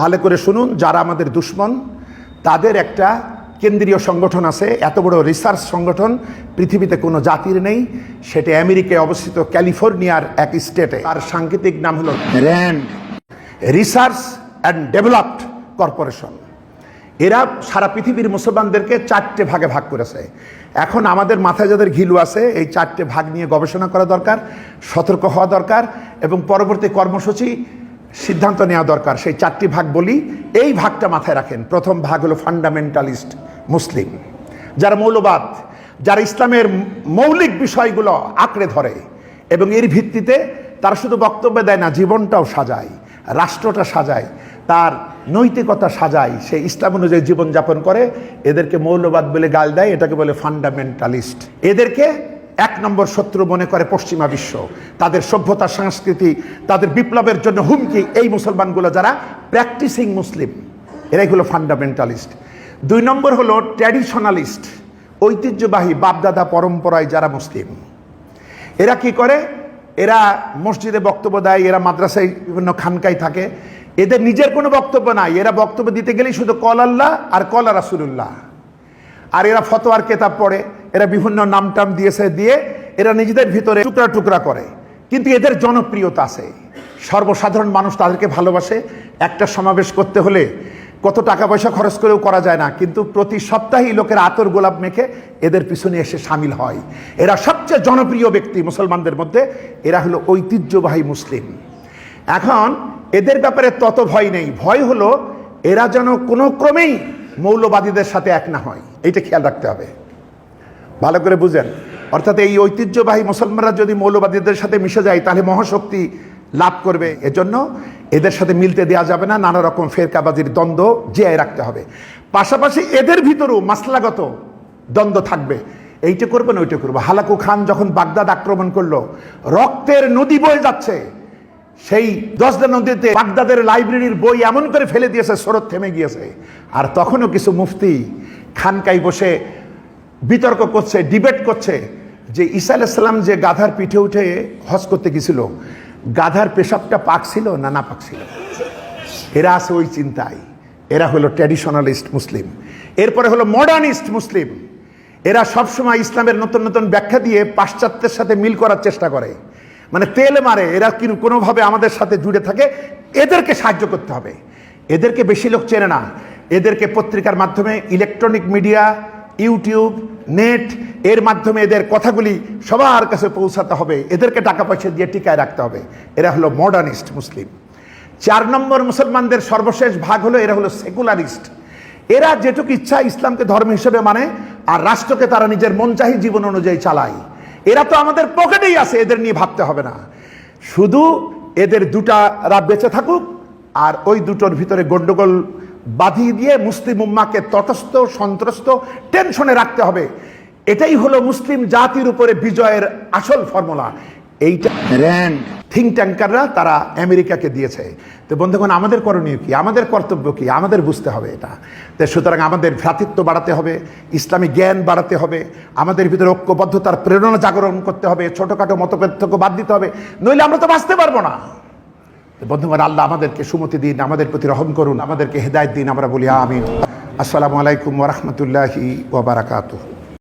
ভালো করে শুনুন, যারা আমাদের দুশ্মন, তাদের একটা কেন্দ্রীয় সংগঠন আছে, এত বড় রিসার্চ সংগঠন, পৃথিবীতে কোনো জাতির নেই, সেটা আমেরিকায় অবস্থিত ক্যালিফোর্নিয়ার এক স্টেটে তার সাংকেতিক নাম হলো Rand research and developed corporation এরা সারা পৃথিবীর মুসলমানদেরকে চারটে ভাগে ভাগ করেছে। এখন আমাদের মাথায় যাদের ঘিলু আছে, এই চারটে ভাগ নিয়ে গবেষণা করা দরকার, সতর্ক হওয়া দরকার, এবং পরবর্তী কর্মসূচি সিদ্ধান্ত নেওয়া দরকার। সেই চারটি ভাগ বলি, এই ভাগটা মাথায় রাখেন। প্রথম ভাগ হলো ফান্ডামেন্টালিস্ট মুসলিম, যারা মৌলবাদ, যারা ইসলামের মৌলিক বিষয়গুলো আঁকড়ে ধরে এবং এর ভিত্তিতে তারা শুধু বক্তব্য দেয় না, জীবনটাও সাজায়, রাষ্ট্রটা সাজায়, তার নৈতিকতা সাজায়, সে ইসলাম অনুযায়ী জীবনযাপন করে। এদেরকে মৌলবাদ বলে গাল দেয়, এটাকে বলে ফান্ডামেন্টালিস্ট এদেরকে এক নম্বর শত্রু মনে করে পশ্চিমা বিশ্ব। তাদের সভ্যতা, সংস্কৃতি, তাদের বিপ্লবের জন্য হুমকি, এই মুসলমানগুলো যারা প্র্যাকটিসিং মুসলিম, এরাই হলো ফান্ডামেন্টালিস্ট দুই নম্বর হলো ট্র্যাডিশনালিস্ট ঐতিহ্যবাহী বাপদাদা পরম্পরায় যারা মুসলিম। এরা কি করে? এরা মসজিদে বক্তব্য দেয়, এরা মাদ্রাসায় বিভিন্ন খানকায় থাকে। এদের নিজের কোনো বক্তব্য নাই, এরা বক্তব্য দিতে গেলেই শুধু কল আল্লাহ আর কল রাসুল্লাহ আর এরা ফতোয়ার কেতাব পড়ে এরা বিভিন্ন নাম টাম দিয়েছে, দিয়ে এরা নিজেদের ভিতরে টুকরা টুকরা করে। কিন্তু এদের জনপ্রিয়তা আছে। সর্বসাধারণ মানুষ তাদেরকে ভালোবাসে। একটা সমাবেশ করতে হলে কত টাকা পয়সা খরচ করেও করা যায় না। কিন্তু প্রতি সপ্তাহেই লোকের আতর গোলাপ মেখে এদের পিছনে এসে সামিল হয়। এরা সবচেয়ে জনপ্রিয় ব্যক্তি মুসলমানদের মধ্যে। এরা হলো ঐতিহ্যবাহী মুসলিম। এখন এদের ব্যাপারে তত ভয় নেই। ভয় হলো এরা যেন কোনো ক্রমেই মৌলবাদীদের সাথে এক না হয়। এইটা খেয়াল রাখতে হবে। ভালো করে বুঝেন। অর্থাৎ এই ঐতিহ্যবাহী মুসলমানরা যদি মৌলবাদীদের সাথে মিশে যায়, তাহলে মহাশক্তি লাভ করবে। এজন্য এদের সাথে মিলতে দেওয়া যাবে না। নানা রকম ফেরকাবাজির দ্বন্দ্ব জিয়ায় রাখতে হবে। পাশাপাশি এদের ভিতরেও মাসলাগত দ্বন্দ্ব থাকবে। এইটা করব না, ওইটা করব। হালাকু খান যখন বাগদাদ আক্রমণ করল, রক্তের নদী বয়ে যাচ্ছে। সেই দশদা নদীতে বাগদাদের লাইব্রেরির বই এমন করে ফেলে দিয়েছে, স্রোত থেমে গিয়েছে। আর তখনও কিছু মুফতি খানকাই বসে বিতর্ক করছে ডিবেট করছে যে ঈসা আলাইসাল্লাম যে গাধার পিঠে উঠে হজ করতে গেছিল, গাধার পেশাবটা পাক ছিল না না পাক ছিল? এরা আছে ওই চিন্তায়। এরা হলো ট্র্যাডিশনালিস্ট মুসলিম। এরপরে হলো মডার্নিস্ট মুসলিম। এরা সবসময় ইসলামের নতুন নতুন ব্যাখ্যা দিয়ে পাশ্চাত্যের সাথে মিল করার চেষ্টা করে। মানে তেল মারে, এরা কি কোনোভাবে আমাদের সাথে জুড়ে থাকে? এদেরকে সাহায্য করতে হবে। এদেরকে বেশি লোক চেনে না। এদেরকে পত্রিকার মাধ্যমে ইলেকট্রনিক মিডিয়া ইউটিউব, নেট, এর মাধ্যমে এদের কথাগুলি সবার কাছে পৌঁছাতে হবে। এদেরকে টাকা পয়সা দিয়ে টিকায় রাখতে হবে। এরা হলো মডার্নিস্ট মুসলিম। চার নম্বর মুসলমানদের সর্বশেষ ভাগ হলো, এরা হলো সেকুলারিস্ট এরা যেটুকু ইচ্ছা ইসলামকে ধর্ম হিসেবে মানে আর রাষ্ট্রকে তারা নিজের মনচাহী জীবন অনুযায়ী চালায়। এরা তো আমাদের পকেটেই আছে, এদের নিয়ে ভাবতে হবে না। শুধু এদের দুটা রাত বেঁচে থাকুক, আর ওই দুটোর ভিতরে গন্ডগোল বাঁধিয়ে দিয়ে মুসলিম উম্মাকে তটস্থ সন্ত্রস্ত টেনশনে রাখতে হবে। এটাই হলো মুসলিম জাতির উপরে বিজয়ের আসল ফর্মুলা। এইটা র্যান্ড থিঙ্ক ট্যাঙ্কাররা তারা আমেরিকাকে দিয়েছে। তো বন্ধুগণ আমাদের করণীয় কি? আমাদের কর্তব্য কি? আমাদের বুঝতে হবে এটা। তো সুতরাং আমাদের ভ্রাতৃত্ব বাড়াতে হবে ইসলামী জ্ঞান বাড়াতে হবে আমাদের ভিতরে ঐক্যবদ্ধতার প্রেরণা জাগরণ করতে হবে ছোটোখাটো মতপার্থক্য বাদ দিতে হবে। নইলে আমরা তো বাঁচতে পারব না। বন্ধুগণ, আল্লাহ আমাদেরকে সুমতি দিন, আমাদের প্রতি রহম করুন, আমাদেরকে হেদায়ত দিন, আমরা বলি আমিন। আসসালামু আলাইকুম ওরহমতুল্লাহি ওবরাকাতুহ